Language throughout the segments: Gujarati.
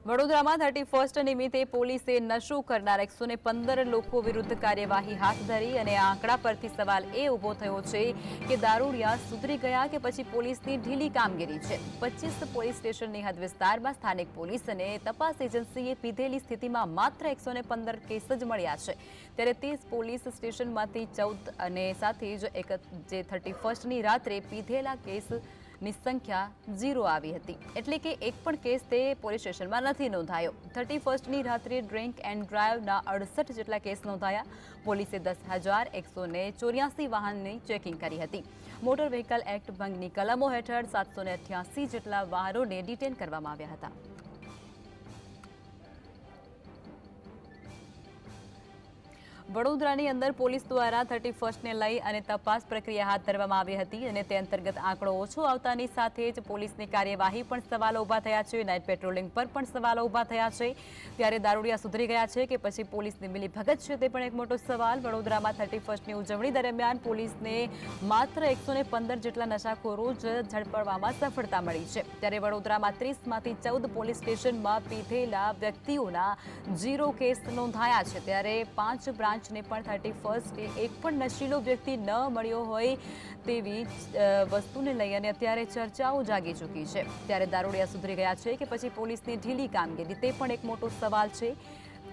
વડોદરામાં થર્ટી ફર્સ્ટ નિમિત્તે પોલીસે નશો કરનાર એકસો લોકો વિરુદ્ધ કાર્યવાહી હાથ ધરી અને આ આંકડા પરથી સવાલ એ ઊભો થયો છે કે દારૂડિયા સુધરી ગયા કે પછી પોલીસની ઢીલી કામગીરી છે? પચીસ પોલીસ સ્ટેશનની હદ વિસ્તારમાં સ્થાનિક પોલીસ અને તપાસ એજન્સીએ પીધેલી સ્થિતિમાં માત્ર એકસો કેસ જ મળ્યા છે. ત્યારે ત્રીસ પોલીસ સ્ટેશનમાંથી ચૌદ અને સાથે જ એક જે થર્ટી ફર્સ્ટની રાત્રે પીધેલા કેસ ની સંખ્યા ઝીરો આવી હતી. એટલે કે એક પણ કેસ તે પોલીસ સ્ટેશનમાં નથી નોંધાયો. થર્ટી ફર્સ્ટની રાત્રે ડ્રિંક એન્ડ ડ્રાઈવના અડસઠ જેટલા કેસ નોંધાયા. પોલીસે દસ હજાર એકસો ને ચોર્યાસી વાહનની ચેકિંગ કરી હતી. મોટર વ્હીકલ એક્ટ ભંગની કલમો હેઠળ સાતસો ને અઠ્યાસી જેટલા વાહનોને ડિટેન કરવામાં આવ્યા હતા. વડોદરાની અંદર પોલીસ દ્વારા થર્ટી ફર્સ્ટને લઈ અને તપાસ પ્રક્રિયા હાથ ધરવામાં આવી હતી અને તે અંતર્ગત આંકડો ઓછો આવતાની સાથે જ પોલીસની કાર્યવાહી પણ સવાલો ઊભા થયા છે. નાઇટ પેટ્રોલિંગ પર પણ સવાલો ઊભા થયા છે. ત્યારે દારૂડિયા સુધરી ગયા છે કે પછી પોલીસની મિલીભગત છે તે પણ એક મોટો સવાલ. વડોદરામાં થર્ટી ફર્સ્ટની ઉજવણી દરમિયાન પોલીસને માત્ર એકસો જેટલા નશાખોરો જ ઝડપવામાં સફળતા મળી છે. ત્યારે વડોદરામાં ત્રીસમાંથી ચૌદ પોલીસ સ્ટેશનમાં પીધેલા વ્યક્તિઓના ઝીરો કેસ નોંધાયા છે. ત્યારે પાંચ બ્રાન્ચને પણ થર્ટી ફર્સ્ટે એક પણ નશીલો વ્યક્તિ ન મળ્યો હોય તેવી વસ્તુને લઈ અને અત્યારે ચર્ચાઓ જાગી ચૂકી છે. ત્યારે દારૂડિયા સુધરી ગયા છે કે પછી પોલીસની ઢીલી કામગીરી. તે પણ એક મોટો સવાલ છે.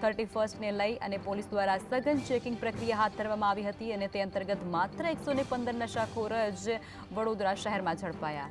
થર્ટી ફર્સ્ટને લઈ અને પોલીસ દ્વારા સઘન ચેકિંગ પ્રક્રિયા હાથ ધરવામાં આવી હતી અને તે અંતર્ગત માત્ર એકસો ને પંદર નશાખોર જ વડોદરા શહેરમાં ઝડપાયા.